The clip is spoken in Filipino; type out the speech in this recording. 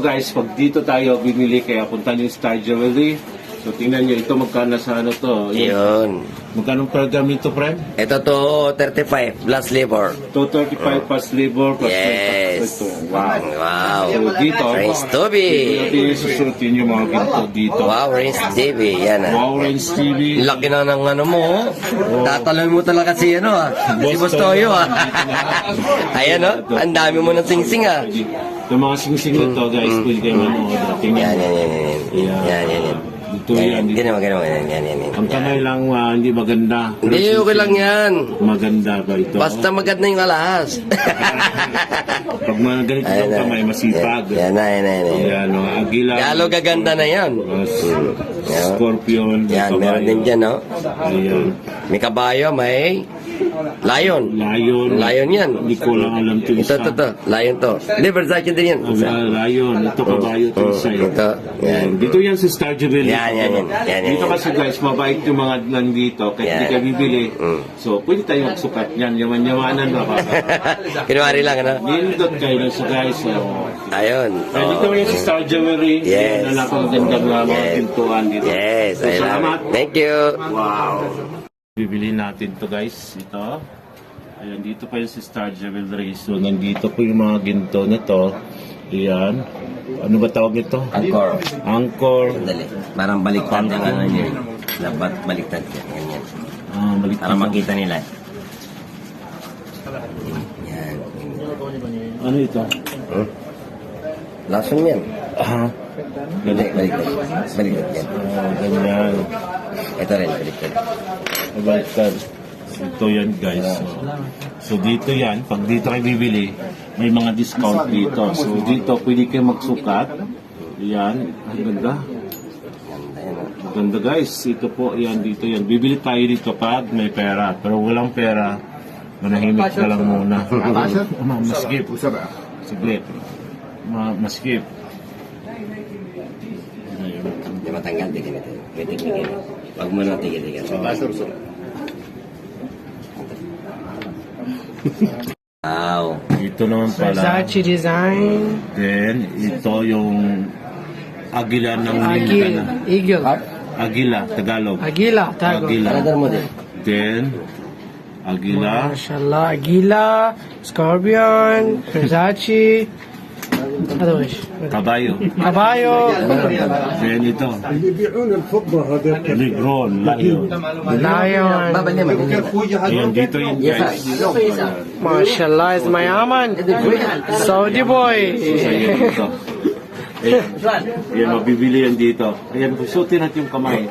guys, pag dito tayo bumili, kaya punta niyo Star Jewelry. So tingnan niyo, ito magkano sa ano to. Yun. Magkano per gram ito, friend? Ito to 35 plus labor. 235 plus labor plus Yes. ito. Wow. Wow. So dito, Prince Toby. Ito yung susutin yung mga ginto dito. Wow, Prince TV. Yan ah. Wow, Renz TV. Laki na ng ano mo. oh. Tatalon mo talaga si ano ah. Si Boss Toyo. ah. Ayan oh. Ang dami mo ng singsing ah. Yung mga sing-sing na to, guys, pwede kayo manood. Tingnan Yan, niyo. yan, yan, yan. Yan, yan, yan. Dito yan. dito. Ganyan, ganyan, ganyan, yan, yan, yan. Ang kamay lang ah, hindi maganda. Hindi, okay lang yan. Maganda ba ito? Basta maganda yung alahas. Pag mga ganito Ayan yung na. kamay, masipag. Yan na, yan na, yan na. Ayan, o, agila. Lalo gaganda na yan. Mas, scorpion. may Yan, meron din dyan, no? Ayan. May kabayo, may lion. Lion. Lion yan. Hindi ko lang alam ito Ito, isa. ito, ito. Lion to. Hindi, Versace din yan. Ah, lion. Ito kabayo ito Oh, isa. eh. ito. Yan. Dito yan sa Star Jubilee. Yan, yan, yan. Yan, yan, Dito yan. kasi guys, mabait yung mga nandito. Kahit hindi Yan. ka bibili. Mm. So, pwede tayo magsukat yan. Yaman-yamanan ba? Kinuwari lang, ano? Nindot kayo lang sa guys. Ayun. Ay, dito Oh. yung sa Star Jewelry. Yes. Yan ang napakaganda ng mga pintuan dito. Yes, salamat. Thank you. Wow. Bibili natin to guys. Ito. Ayan, dito pa yung si Star Jewelry. So, nandito po yung mga ginto na to. Ayan. Ano ba tawag nito? Angkor. Angkor. Dali. Parang baliktad yung ano niya. Dapat baliktad yan. Ganyan. Ah, balik Para makita nila. Yan. Ano ito? Hmm? Lason yan. Ah, Hindi, baliktad. Baliktad yan. ah, ganyan. Ito rin, baliktad. Baliktad. Ito yan guys. So, so dito yan, pag dito kayo bibili, may mga discount dito. So dito pwede kayo magsukat. Yan, ang ganda. Ganda guys, ito po, yan dito yan. Bibili tayo dito pag may pera. Pero walang pera, manahimik ka lang muna. Ma- maskip. Ma maskip. Hindi matanggal, tigil ito. May tigil Huwag mo na tigil tigil. Wow. Ito naman pala. Versace design. Then, ito yung agila ng Agil. Mindanao. Eagle. Agila, Tagalog. Agila. Tago. Agila. Another model. Then, agila. MashaAllah. Agila. Scorpion. Versace. Ba? Kabayo. Kabayo. Then ito. Negron, Lion. Lion. Ayan, dito yun guys. MashaAllah is mayaman. Saudi boy. Isa yan mabibili yan dito. Ayan, susutin natin yung kamay.